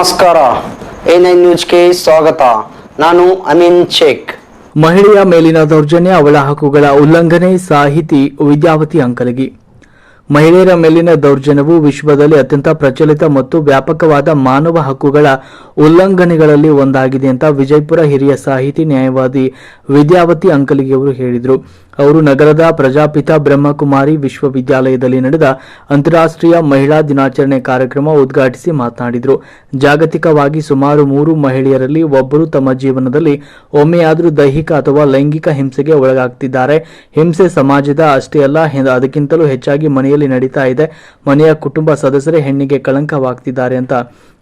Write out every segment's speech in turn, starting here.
ನಮಸ್ಕಾರ. A nine ನ್ಯೂಸ್ಗೆ ಸ್ವಾಗತ. ನಾನು ಅಮೀನ್ ಶೇಖ್. ಮಹಿಳೆಯ ಮೇಲಿನ ದೌರ್ಜನ್ಯ, ಅವಳ ಹಕ್ಕುಗಳ ಉಲ್ಲಂಘನೆ, ಸಾಹಿತಿ ವಿದ್ಯಾವತಿ ಅಂಕಲಗಿ. ಮಹಿಳೆಯರ ಮೇಲಿನ ದೌರ್ಜನ್ಯವು ವಿಶ್ವದಲ್ಲಿ ಅತ್ಯಂತ ಪ್ರಚಲಿತ ಮತ್ತು ವ್ಯಾಪಕವಾದ ಮಾನವ ಹಕ್ಕುಗಳ ಉಲ್ಲಂಘನೆಗಳಲ್ಲಿ ಒಂದಾಗಿದೆ ಅಂತ ವಿಜಯಪುರ ಹಿರಿಯ ಸಾಹಿತಿ ನ್ಯಾಯವಾದಿ ವಿದ್ಯಾವತಿ ಅಂಕಲಿಗೆ ಅವರು ಹೇಳಿದರು. ಅವರು ನಗರದ ಪ್ರಜಾಪಿತ ಬ್ರಹ್ಮಕುಮಾರಿ ವಿಶ್ವವಿದ್ಯಾಲಯದಲ್ಲಿ ನಡೆದ ಅಂತಾರಾಷ್ಟ್ರೀಯ ಮಹಿಳಾ ದಿನಾಚರಣೆ ಕಾರ್ಯಕ್ರಮ ಉದ್ಘಾಟಿಸಿ ಮಾತನಾಡಿದರು. ಜಾಗತಿಕವಾಗಿ ಸುಮಾರು ಮೂರು ಮಹಿಳೆಯರಲ್ಲಿ ಒಬ್ಬರು ತಮ್ಮ ಜೀವನದಲ್ಲಿ ಒಮ್ಮೆಯಾದರೂ ದೈಹಿಕ ಅಥವಾ ಲೈಂಗಿಕ ಹಿಂಸೆಗೆ ಒಳಗಾಗ್ತಿದ್ದಾರೆ. ಹಿಂಸೆ ಸಮಾಜದ ಅಷ್ಟೇ ಅಲ್ಲ ಅದಕ್ಕಿಂತಲೂ ಹೆಚ್ಚಾಗಿ ಮನೆಯಲ್ಲಿ ನಡೀತಾ ಇದೆ. ಮನೆಯ ಕುಟುಂಬ ಸದಸ್ಯರೇ ಹೆಣ್ಣಿಗೆ ಕಳಂಕವಾಗ್ತಿದ್ದಾರೆ ಅಂತ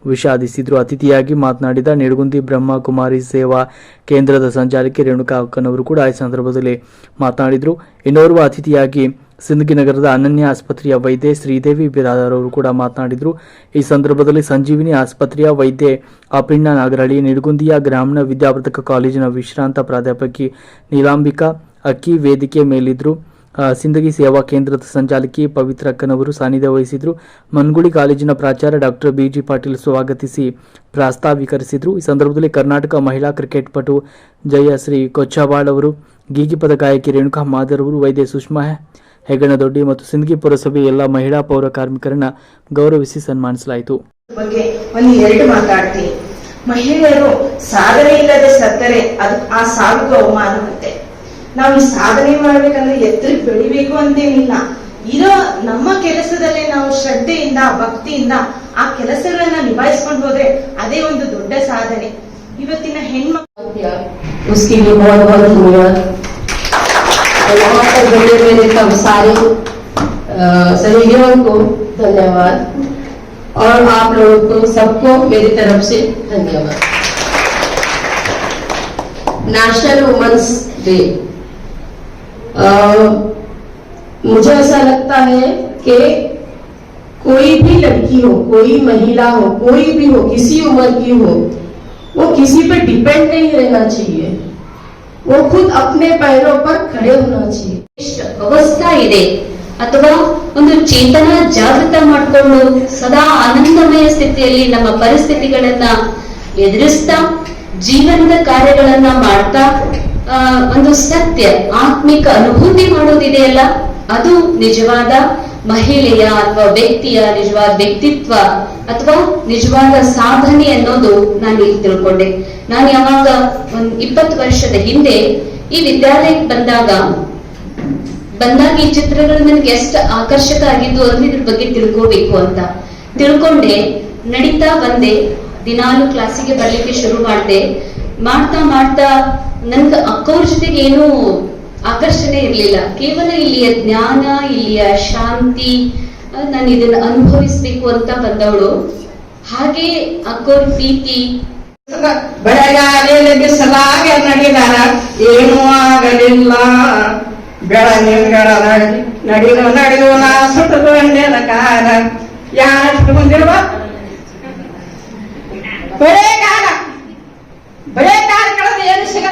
ವಿಷಾದಿಸಿದ್ರು. ಅತಿಥಿಯಾಗಿ ಮಾತನಾಡಿದ ನಿಡಗುಂದಿ ಬ್ರಹ್ಮಕುಮಾರಿ ಸೇವಾ ಕೇಂದ್ರದ ಸಂಚಾಲಕಿ ರೇಣುಕಾ ಅಕ್ಕನವರು ಕೂಡ ಈ ಸಂದರ್ಭದಲ್ಲಿ ಮಾತನಾಡಿದ್ರು. ಇನ್ನೋರ್ವ ಅತಿಥಿಯಾಗಿ ಸಿಂದಗಿ ನಗರದ ಅನನ್ಯ ಆಸ್ಪತ್ರೆಯ ವೈದ್ಯೆ ಶ್ರೀದೇವಿ ಬಿರಾದರ್ ಅವರು ಕೂಡ ಮಾತನಾಡಿದ್ರು. ಈ ಸಂದರ್ಭದಲ್ಲಿ ಸಂಜೀವಿನಿ ಆಸ್ಪತ್ರೆಯ ವೈದ್ಯೆ ಅಪಿಣ್ಣ ನಾಗರಹಳ್ಳಿ, ನಿಡಗುಂದಿಯ ಗ್ರಾಮೀಣ ವಿದ್ಯಾವರ್ಧಕ ಕಾಲೇಜಿನ ವಿಶ್ರಾಂತ ಪ್ರಾಧ್ಯಾಪಕಿ ನೀಲಾಂಬಿಕಾ ಅಕ್ಕಿ ವೇದಿಕೆ ಮೇಲಿದ್ರು. ಸಿಂದಗಿ ಸೇವಾ ಕೇಂದ್ರದ ಸಂಚಾಲಕಿ ಪವಿತ್ರ ಅಕ್ಕನವರು ಸಾನ್ನಿಧ್ಯ ವಹಿಸಿದ್ರು. ಮನ್ಗುಳಿ ಕಾಲೇಜಿನ ಪ್ರಾಚಾರ್ಯ ಡಾಕ್ಟರ್ ಬಿಜಿ ಪಾಟೀಲ್ ಸ್ವಾಗತಿಸಿ ಪ್ರಾಸ್ತಾವಿಕರಿಸಿದ್ರು. ಈ ಸಂದರ್ಭದಲ್ಲಿ ಕರ್ನಾಟಕ ಮಹಿಳಾ ಕ್ರಿಕೆಟ್ ಪಟು ಜಯಶ್ರೀ ಕೊಚ್ಚಾವಾಳ್ ಅವರು ಗೀಗಿಪದ ಗಾಯಕಿ ರೇಣುಕಾ ಮಾದರ್ ಅವರು, ವೈದ್ಯ ಸುಷ್ಮಾ ಹೆಗಣದೊಡ್ಡಿ ಮತ್ತು ಸಿಂದಗಿ ಪುರಸಭೆ ಎಲ್ಲ ಮಹಿಳಾ ಪೌರ ಕಾರ್ಮಿಕರನ್ನ ಗೌರವಿಸಿ ಸನ್ಮಾನಿಸಲಾಯಿತು. ಮಹಿಳೆಯರು ಸಾಧನೆ ಇಲ್ಲದೆ ಸತ್ತರೆ ಅದು ಆ ಸಾವಿಗೂ ಅವಮಾನವಂತೆ. ನಾವು ಈ ಸಾಧನೆ ಮಾಡ್ಬೇಕಂದ್ರೆ ಎತ್ತರಕ್ಕೆ ಬೆಳಿಬೇಕು ಅಂತೇನಿಲ್ಲ ಇರೋ ನಮ್ಮ ಕೆಲಸದಲ್ಲೇ ನಾವು ಶ್ರದ್ಧೆಯಿಂದ ಭಕ್ತಿಯಿಂದ ಆ ಕೆಲಸಗಳನ್ನ ನಿಭಾಯಿಸ್ಕೊಂಡು ಹೋದ್ರೆ ಅದೇ ಒಂದು ದೊಡ್ಡ ಸಾಧನೆ ಇವತ್ತಿನ ಹೆಣ್ಮಕ್ಳು दिया उसके लिए बहुत बहुत धन्यवाद और यहाँ पर बड़े मेरे सब सारे अ, सहयोगियों को धन्यवाद और आप लोगों को सबको मेरी तरफ से धन्यवाद नेशनल वुमेन्स डे मुझे ऐसा लगता है कि कोई भी लड़की हो कोई महिला हो कोई भी हो किसी उम्र की हो वो किसी पे डिपेंड नहीं रहना चाहिए वो खुद अपने पैरों पर खड़े होना चाहिए ಎಷ್ಟು ಅವಸ್ಥಾ ಇದೆ ಅಥವಾ ಒಂದು ಚೇತನ ಜಾಗೃತ ಮಾಡಿಕೊಂಡು ಸದಾ ಆನಂದಮಯ ಸ್ಥಿತಿಯಲ್ಲಿ ನಮ್ಮ ಪರಿಸ್ಥಿತಿಗಳನ್ನ ಎದುರಿಸ್ತಾ ಜೀವನದ ಕಾರ್ಯಗಳನ್ನ ಮಾಡ್ತಾ ಆ, ಒಂದು ಸತ್ಯ, ಆತ್ಮಿಕ ಅನುಭೂತಿ ಮಾಡೋದಿದೆಯಲ್ಲ ಅದು ನಿಜವಾದ ಮಹಿಳೆಯ ಅಥವಾ ವ್ಯಕ್ತಿಯ ನಿಜವಾದ ವ್ಯಕ್ತಿತ್ವ ಅಥವಾ ನಿಜವಾದ ಸಾಧನೆ ಅನ್ನೋದು ನಾನು ಇಲ್ಲಿ ತಿಳ್ಕೊಂಡೆ. ನಾನು ಯಾವಾಗ ಒಂದ್ ಇಪ್ಪತ್ತು ವರ್ಷದ ಹಿಂದೆ ಈ ವಿದ್ಯಾಲಯಕ್ಕೆ ಬಂದಾಗ ಬಂದಾಗ ಈ ಚಿತ್ರಗಳು ನನಗೆ ಎಷ್ಟು ಆಕರ್ಷಕ ಆಗಿದ್ದು ಅಂದ್ರೆ ಇದ್ರ ಬಗ್ಗೆ ತಿಳ್ಕೋಬೇಕು ಅಂತ. ತಿಳ್ಕೊಂಡೆ, ನಡೀತಾ ಬಂದೆ, ದಿನಾಲು ಕ್ಲಾಸಿಗೆ ಬರ್ಲಿಕ್ಕೆ ಶುರು ಮಾಡ್ದೆ. ಮಾಡ್ತಾ ಮಾಡ್ತಾ ನನ್ಗ ಅಕ್ಕವ್ರ ಜೊತೆಗೆ ಏನು ಆಕರ್ಷಣೆ ಇರಲಿಲ್ಲ. ಕೇವಲ ಇಲ್ಲಿಯ ಜ್ಞಾನ, ಇಲ್ಲಿಯ ಶಾಂತಿ ನಾನು ಇದನ್ನ ಅನುಭವಿಸ್ಬೇಕು ಅಂತ ಬಂದವಳು. ಹಾಗೆ ಅಕ್ಕವ್ರ ಪ್ರೀತಿ. ಬೆಳಗಾಲೆ ಬಿಸಲಾಗೆ ನಡೆದಾರ. ಏನೂ ಆಗಲಿಲ್ಲ. ಬೆಳಗಿನ ನಡೆದು ನಡೆದು, ನಾ ಸುಟ್ಟುಕೊಂಡೆನ ಯಾರು ಮುಂದಿರುವ ಬೆಳೆಗಾಲ. ಬೆಳೆಗಾಲ ಕಳೆದು ಏನು ಸಿಗ